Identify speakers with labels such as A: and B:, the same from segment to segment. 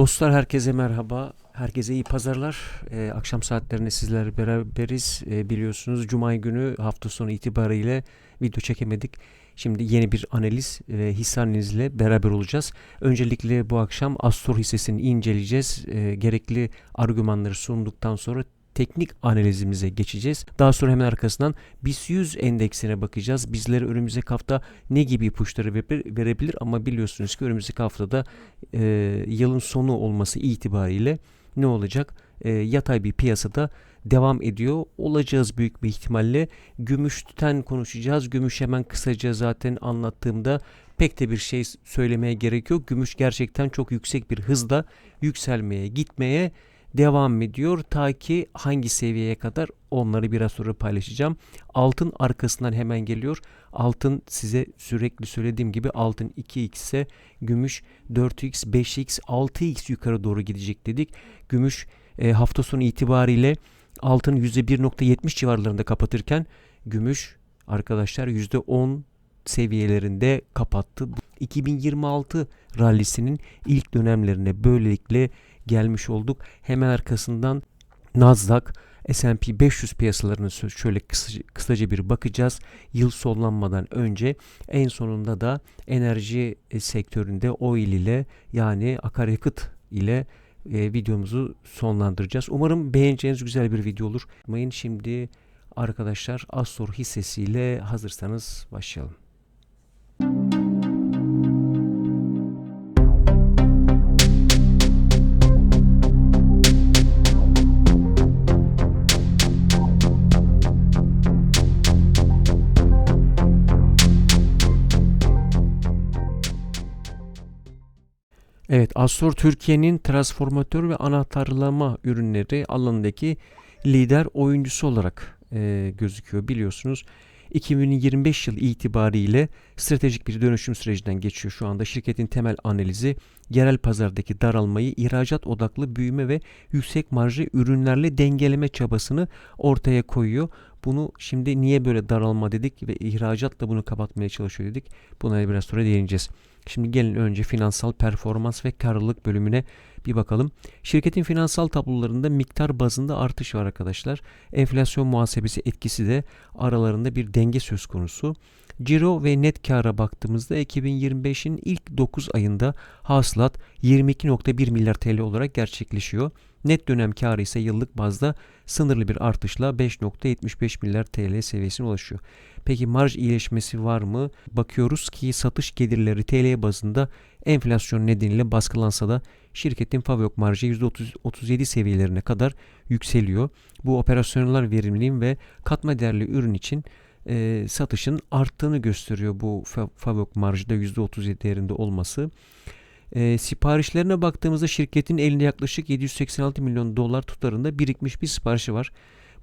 A: Dostlar herkese merhaba. Herkese iyi pazarlar. Ee, akşam saatlerinde sizlerle beraberiz. Ee, biliyorsunuz Cuma günü hafta sonu itibariyle video çekemedik. Şimdi yeni bir analiz ve hisse analizle beraber olacağız. Öncelikle bu akşam Astor hissesini inceleyeceğiz. Ee, gerekli argümanları sunduktan sonra teknik analizimize geçeceğiz. Daha sonra hemen arkasından BIST 100 endeksine bakacağız. Bizlere önümüzdeki hafta ne gibi ipuçları verebilir ama biliyorsunuz ki önümüzdeki haftada e, yılın sonu olması itibariyle ne olacak? E, yatay bir piyasada devam ediyor. Olacağız büyük bir ihtimalle. Gümüşten konuşacağız. Gümüş hemen kısaca zaten anlattığımda pek de bir şey söylemeye gerek yok. Gümüş gerçekten çok yüksek bir hızla yükselmeye, gitmeye devam ediyor ta ki hangi seviyeye kadar onları biraz sonra paylaşacağım. Altın arkasından hemen geliyor. Altın size sürekli söylediğim gibi altın 2x ise gümüş 4x, 5x, 6x yukarı doğru gidecek dedik. Gümüş e, hafta sonu itibariyle altın %1.70 civarlarında kapatırken gümüş arkadaşlar %10 seviyelerinde kapattı. 2026 rallisinin ilk dönemlerine böylelikle gelmiş olduk. Hemen arkasından Nasdaq, S&P 500 piyasalarını şöyle kısaca, bir bakacağız. Yıl sonlanmadan önce en sonunda da enerji e, sektöründe oil ile yani akaryakıt ile e, videomuzu sonlandıracağız. Umarım beğeneceğiniz güzel bir video olur. Unutmayın şimdi arkadaşlar Astor hissesiyle hazırsanız başlayalım. Evet, Astor Türkiye'nin transformatör ve anahtarlama ürünleri alanındaki lider oyuncusu olarak e, gözüküyor biliyorsunuz. 2025 yıl itibariyle stratejik bir dönüşüm sürecinden geçiyor şu anda. Şirketin temel analizi yerel pazardaki daralmayı ihracat odaklı büyüme ve yüksek marjlı ürünlerle dengeleme çabasını ortaya koyuyor. Bunu şimdi niye böyle daralma dedik ve ihracatla bunu kapatmaya çalışıyor dedik. Buna biraz sonra değineceğiz. Şimdi gelin önce finansal performans ve karlılık bölümüne bir bakalım. Şirketin finansal tablolarında miktar bazında artış var arkadaşlar. Enflasyon muhasebesi etkisi de aralarında bir denge söz konusu. Ciro ve net kara baktığımızda 2025'in ilk 9 ayında hasılat 22.1 milyar TL olarak gerçekleşiyor. Net dönem karı ise yıllık bazda sınırlı bir artışla 5.75 milyar TL seviyesine ulaşıyor. Peki marj iyileşmesi var mı? Bakıyoruz ki satış gelirleri TL bazında enflasyon nedeniyle baskılansa da şirketin FAVÖK marjı %37 seviyelerine kadar yükseliyor. Bu operasyonel verimliliğin ve katma değerli ürün için e, satışın arttığını gösteriyor bu FAVÖK marjda %37 değerinde olması. E, siparişlerine baktığımızda şirketin elinde yaklaşık 786 milyon dolar tutarında birikmiş bir siparişi var.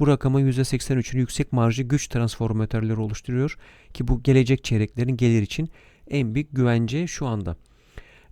A: Bu rakamın %83'ünü yüksek marjı güç transformatörleri oluşturuyor ki bu gelecek çeyreklerin gelir için en büyük güvence şu anda.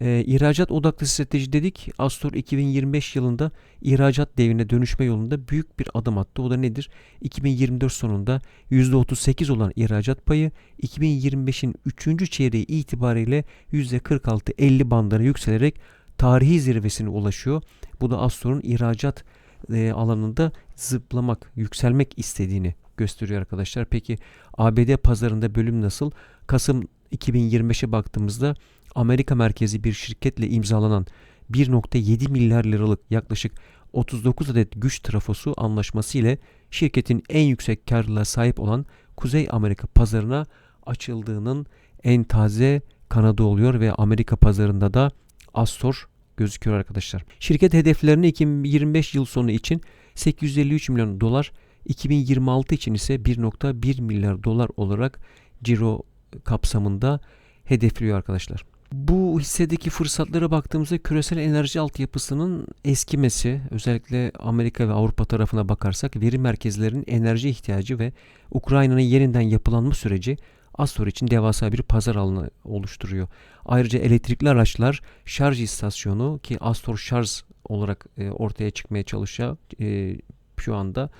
A: Ee, ihracat odaklı strateji dedik. Astor 2025 yılında ihracat devine dönüşme yolunda büyük bir adım attı. O da nedir? 2024 sonunda %38 olan ihracat payı 2025'in 3. çeyreği itibariyle %46-50 bandına yükselerek tarihi zirvesine ulaşıyor. Bu da Astor'un ihracat e, alanında zıplamak, yükselmek istediğini gösteriyor arkadaşlar. Peki ABD pazarında bölüm nasıl? Kasım 2025'e baktığımızda Amerika merkezi bir şirketle imzalanan 1.7 milyar liralık yaklaşık 39 adet güç trafosu anlaşması ile şirketin en yüksek karlılığa sahip olan Kuzey Amerika pazarına açıldığının en taze kanadı oluyor ve Amerika pazarında da Astor gözüküyor arkadaşlar. Şirket hedeflerini 2025 yıl sonu için 853 milyon dolar, 2026 için ise 1.1 milyar dolar olarak ciro kapsamında hedefliyor arkadaşlar. Bu hissedeki fırsatlara baktığımızda küresel enerji altyapısının eskimesi, özellikle Amerika ve Avrupa tarafına bakarsak veri merkezlerinin enerji ihtiyacı ve Ukrayna'nın yeniden yapılanma süreci Astor için devasa bir pazar alanı oluşturuyor. Ayrıca elektrikli araçlar şarj istasyonu ki Astor şarj olarak e, ortaya çıkmaya çalışıyor e, şu anda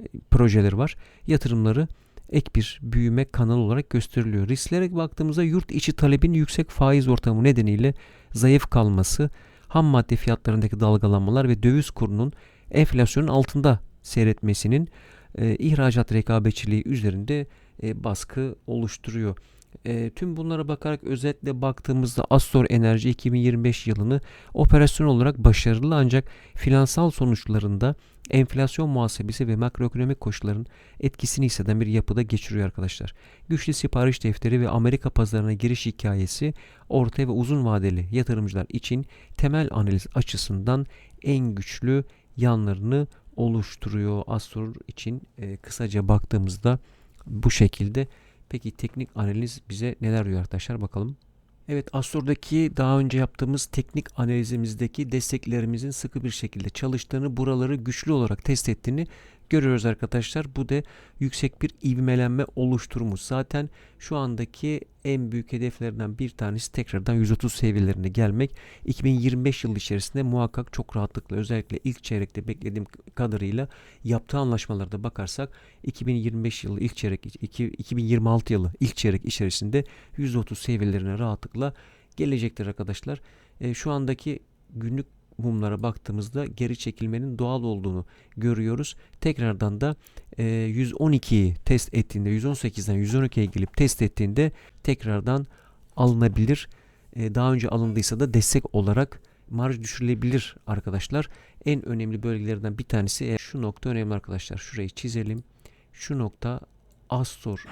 A: e, projeleri var. Yatırımları ek bir büyüme kanalı olarak gösteriliyor. Risklere baktığımızda yurt içi talebin yüksek faiz ortamı nedeniyle zayıf kalması, ham madde fiyatlarındaki dalgalanmalar ve döviz kurunun enflasyonun altında seyretmesinin e, ihracat rekabetçiliği üzerinde e, baskı oluşturuyor. E, tüm bunlara bakarak özetle baktığımızda Astor Enerji 2025 yılını operasyon olarak başarılı ancak finansal sonuçlarında enflasyon muhasebesi ve makroekonomik koşulların etkisini hisseden bir yapıda geçiriyor arkadaşlar. Güçlü sipariş defteri ve Amerika pazarına giriş hikayesi orta ve uzun vadeli yatırımcılar için temel analiz açısından en güçlü yanlarını oluşturuyor. Astor için e, kısaca baktığımızda bu şekilde. Peki teknik analiz bize neler diyor arkadaşlar bakalım. Evet Astor'daki daha önce yaptığımız teknik analizimizdeki desteklerimizin sıkı bir şekilde çalıştığını, buraları güçlü olarak test ettiğini görüyoruz arkadaşlar. Bu da yüksek bir ivmelenme oluşturmuş. Zaten şu andaki en büyük hedeflerinden bir tanesi tekrardan 130 seviyelerine gelmek. 2025 yılı içerisinde muhakkak çok rahatlıkla özellikle ilk çeyrekte beklediğim kadarıyla yaptığı anlaşmalarda bakarsak 2025 yılı ilk çeyrek 2026 yılı ilk çeyrek içerisinde 130 seviyelerine rahatlıkla gelecektir arkadaşlar. E, şu andaki günlük mumlara baktığımızda geri çekilmenin doğal olduğunu görüyoruz. Tekrardan da e, 112'yi test ettiğinde 118'den 112'ye gelip test ettiğinde tekrardan alınabilir. E, daha önce alındıysa da destek olarak marj düşürülebilir arkadaşlar. En önemli bölgelerden bir tanesi e, şu nokta önemli arkadaşlar. Şurayı çizelim. Şu nokta Astor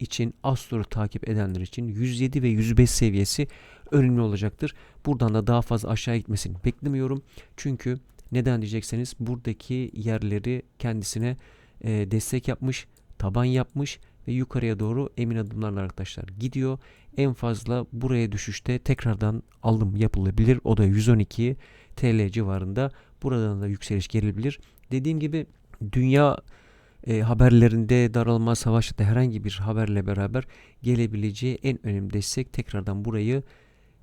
A: için Astor'u takip edenler için 107 ve 105 seviyesi önemli olacaktır. Buradan da daha fazla aşağı gitmesini beklemiyorum. Çünkü neden diyecekseniz buradaki yerleri kendisine e, destek yapmış, taban yapmış ve yukarıya doğru emin adımlarla arkadaşlar gidiyor. En fazla buraya düşüşte tekrardan alım yapılabilir. O da 112 TL civarında. Buradan da yükseliş gelebilir. Dediğim gibi dünya e, haberlerinde daralma savaşta herhangi bir haberle beraber gelebileceği en önemli destek tekrardan burayı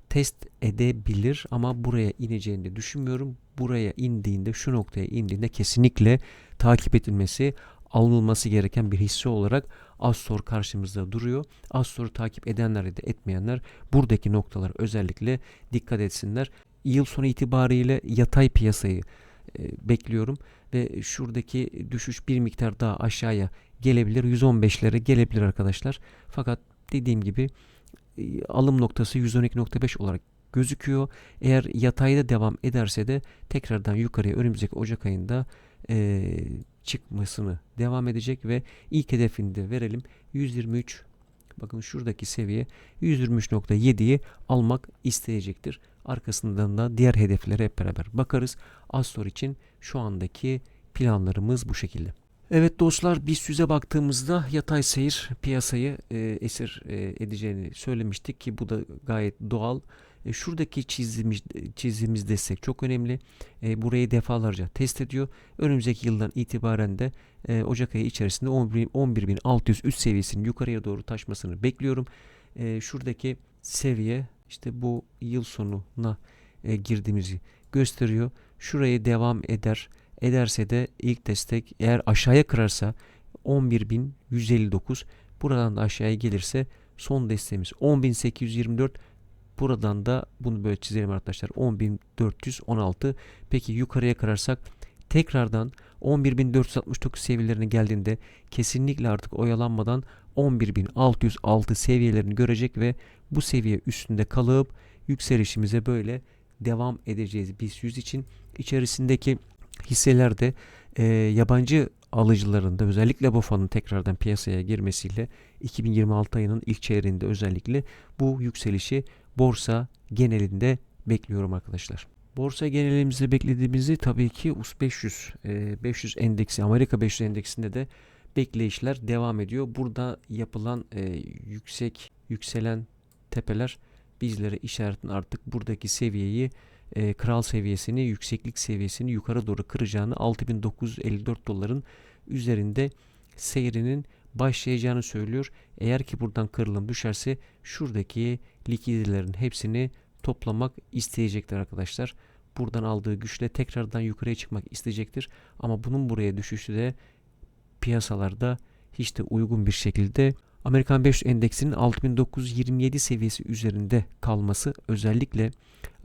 A: test edebilir ama buraya ineceğini düşünmüyorum. Buraya indiğinde şu noktaya indiğinde kesinlikle takip edilmesi alınılması gereken bir hisse olarak Astor karşımızda duruyor. Astor'u takip edenler de etmeyenler buradaki noktalar özellikle dikkat etsinler. Yıl sonu itibariyle yatay piyasayı e, bekliyorum ve şuradaki düşüş bir miktar daha aşağıya gelebilir. 115'lere gelebilir arkadaşlar. Fakat dediğim gibi e, alım noktası 112.5 olarak gözüküyor. Eğer yatayda devam ederse de tekrardan yukarıya önümüzdeki Ocak ayında e, çıkmasını devam edecek ve ilk hedefini de verelim 123 bakın şuradaki seviye 123.7'yi almak isteyecektir. Arkasından da diğer hedeflere hep beraber bakarız. Astor için şu andaki planlarımız bu şekilde. Evet dostlar biz yüze baktığımızda yatay seyir piyasayı e, esir e, edeceğini söylemiştik ki bu da gayet doğal. E, şuradaki çizdiğimiz, çizdiğimiz destek çok önemli. E, burayı defalarca test ediyor. Önümüzdeki yıldan itibaren de e, Ocak ayı içerisinde 11.603 seviyesinin yukarıya doğru taşmasını bekliyorum. E, şuradaki seviye işte bu yıl sonuna e, girdiğimizi gösteriyor. Şurayı devam eder. Ederse de ilk destek eğer aşağıya kırarsa 11.159 buradan da aşağıya gelirse son desteğimiz 10.824 buradan da bunu böyle çizelim arkadaşlar 10.416 peki yukarıya kırarsak tekrardan 11.469 seviyelerine geldiğinde kesinlikle artık oyalanmadan 11.606 seviyelerini görecek ve bu seviye üstünde kalıp yükselişimize böyle devam edeceğiz. Biz 100 için içerisindeki hisselerde e, yabancı alıcıların da özellikle BOFA'nın tekrardan piyasaya girmesiyle 2026 ayının ilk çeyreğinde özellikle bu yükselişi borsa genelinde bekliyorum arkadaşlar. Borsa genelimizde beklediğimizi tabii ki US 500 e, 500 endeksi Amerika 500 endeksinde de bekleyişler devam ediyor. Burada yapılan e, yüksek yükselen tepeler bizlere işaretin artık buradaki seviyeyi e, kral seviyesini, yükseklik seviyesini yukarı doğru kıracağını 6954 doların üzerinde seyrinin başlayacağını söylüyor. Eğer ki buradan kırılım düşerse şuradaki likiditelerin hepsini toplamak isteyecektir arkadaşlar. Buradan aldığı güçle tekrardan yukarıya çıkmak isteyecektir. Ama bunun buraya düşüşü de piyasalarda hiç de uygun bir şekilde Amerikan 500 endeksinin 6927 seviyesi üzerinde kalması özellikle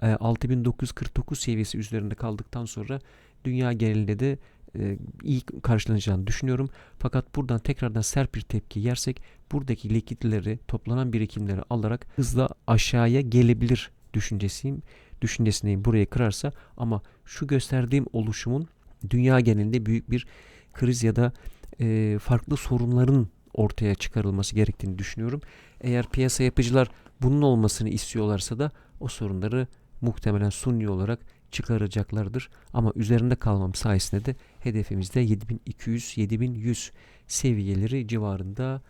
A: e, 6949 seviyesi üzerinde kaldıktan sonra dünya genelinde de e, iyi karşılanacağını düşünüyorum. Fakat buradan tekrardan sert bir tepki yersek buradaki likidleri toplanan birikimleri alarak hızla aşağıya gelebilir düşüncesiyim. Düşüncesindeyim burayı kırarsa ama şu gösterdiğim oluşumun dünya genelinde büyük bir kriz ya da e, farklı sorunların ortaya çıkarılması gerektiğini düşünüyorum. Eğer piyasa yapıcılar bunun olmasını istiyorlarsa da o sorunları muhtemelen suni olarak çıkaracaklardır. Ama üzerinde kalmam sayesinde de hedefimizde 7200-7100 seviyeleri civarında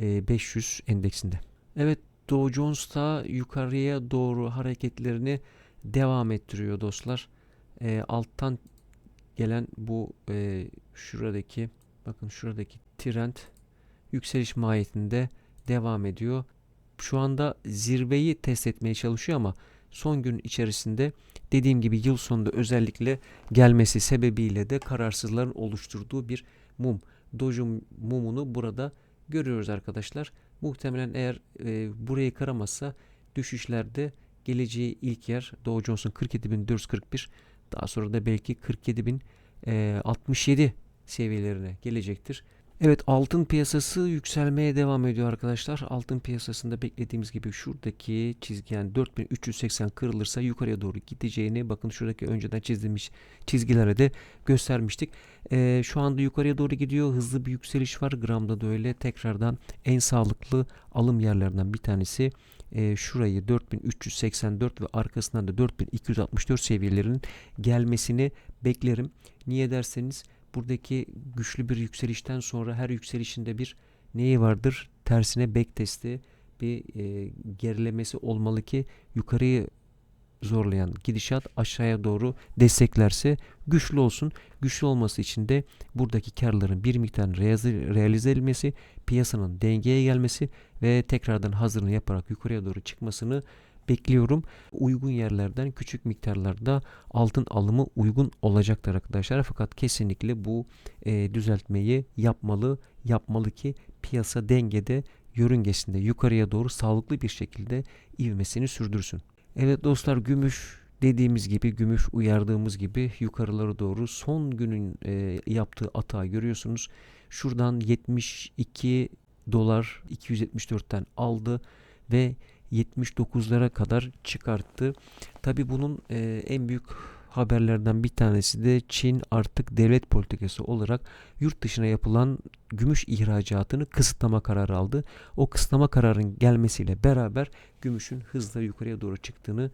A: e, 500 endeksinde. Evet Dow Jones da yukarıya doğru hareketlerini devam ettiriyor dostlar. E, alttan gelen bu e, şuradaki bakın şuradaki trend yükseliş mahiyetinde devam ediyor. Şu anda zirveyi test etmeye çalışıyor ama son gün içerisinde dediğim gibi yıl sonunda özellikle gelmesi sebebiyle de kararsızların oluşturduğu bir mum. Dojo mumunu burada görüyoruz arkadaşlar. Muhtemelen eğer e, burayı kıramazsa düşüşlerde geleceği ilk yer Dow Jones'un 47.441 daha sonra da belki 47.067 seviyelerine gelecektir. Evet altın piyasası yükselmeye devam ediyor arkadaşlar. Altın piyasasında beklediğimiz gibi şuradaki çizgi yani 4380 kırılırsa yukarıya doğru gideceğini bakın şuradaki önceden çizilmiş çizgilere de göstermiştik. Ee, şu anda yukarıya doğru gidiyor. Hızlı bir yükseliş var. Gramda da öyle. Tekrardan en sağlıklı alım yerlerinden bir tanesi e, şurayı 4384 ve arkasından da 4264 seviyelerinin gelmesini beklerim. Niye derseniz buradaki güçlü bir yükselişten sonra her yükselişinde bir neyi vardır? Tersine back testi bir e, gerilemesi olmalı ki yukarıyı zorlayan gidişat aşağıya doğru desteklerse güçlü olsun. Güçlü olması için de buradaki karların bir miktar realize edilmesi, piyasanın dengeye gelmesi ve tekrardan hazırını yaparak yukarıya doğru çıkmasını bekliyorum. Uygun yerlerden küçük miktarlarda altın alımı uygun olacaktır arkadaşlar. Fakat kesinlikle bu e, düzeltmeyi yapmalı, yapmalı ki piyasa dengede yörüngesinde yukarıya doğru sağlıklı bir şekilde ivmesini sürdürsün. Evet dostlar gümüş dediğimiz gibi gümüş uyardığımız gibi yukarılara doğru son günün e, yaptığı atağı görüyorsunuz. Şuradan 72 dolar 274'ten aldı ve 79'lara kadar çıkarttı. Tabi bunun e, en büyük haberlerden bir tanesi de Çin artık devlet politikası olarak yurt dışına yapılan gümüş ihracatını kısıtlama kararı aldı. O kısıtlama kararının gelmesiyle beraber gümüşün hızla yukarıya doğru çıktığını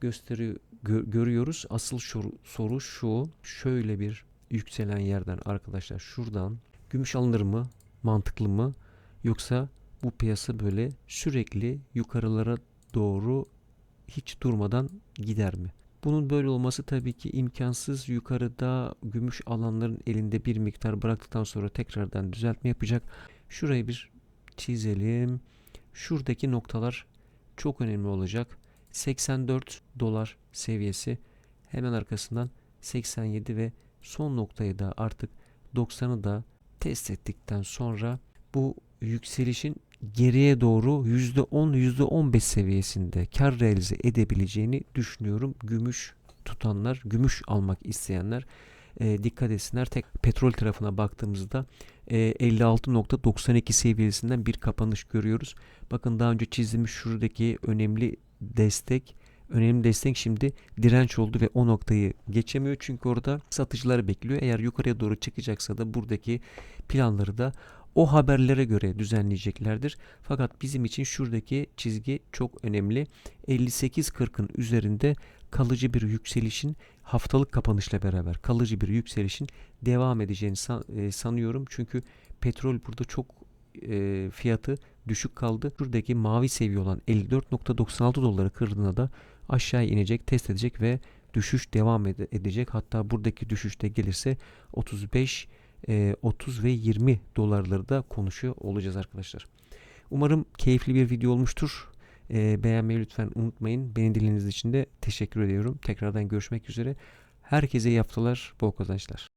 A: gösteriyor gö görüyoruz. Asıl soru, soru şu. Şöyle bir yükselen yerden arkadaşlar şuradan gümüş alınır mı? Mantıklı mı? Yoksa bu piyasa böyle sürekli yukarılara doğru hiç durmadan gider mi? Bunun böyle olması tabii ki imkansız. Yukarıda gümüş alanların elinde bir miktar bıraktıktan sonra tekrardan düzeltme yapacak. Şurayı bir çizelim. Şuradaki noktalar çok önemli olacak. 84 dolar seviyesi hemen arkasından 87 ve son noktayı da artık 90'ı da test ettikten sonra bu yükselişin geriye doğru %10 %15 seviyesinde kar realize edebileceğini düşünüyorum. Gümüş tutanlar, gümüş almak isteyenler e, dikkat etsinler. Tek petrol tarafına baktığımızda e, 56.92 seviyesinden bir kapanış görüyoruz. Bakın daha önce çizdiğimiz şuradaki önemli destek önemli destek şimdi direnç oldu ve o noktayı geçemiyor. Çünkü orada satıcıları bekliyor. Eğer yukarıya doğru çıkacaksa da buradaki planları da o haberlere göre düzenleyeceklerdir. Fakat bizim için şuradaki çizgi çok önemli. 58.40'ın üzerinde kalıcı bir yükselişin haftalık kapanışla beraber kalıcı bir yükselişin devam edeceğini e, sanıyorum. Çünkü petrol burada çok e, fiyatı düşük kaldı. Şuradaki mavi seviye olan 54.96 doları kırdığında da aşağı inecek, test edecek ve düşüş devam edecek. Hatta buradaki düşüşte gelirse 35 30 ve 20 dolarları da konuşuyor olacağız arkadaşlar. Umarım keyifli bir video olmuştur. beğenmeyi lütfen unutmayın. Beni dinlediğiniz için de teşekkür ediyorum. Tekrardan görüşmek üzere. Herkese iyi haftalar, bol kazançlar.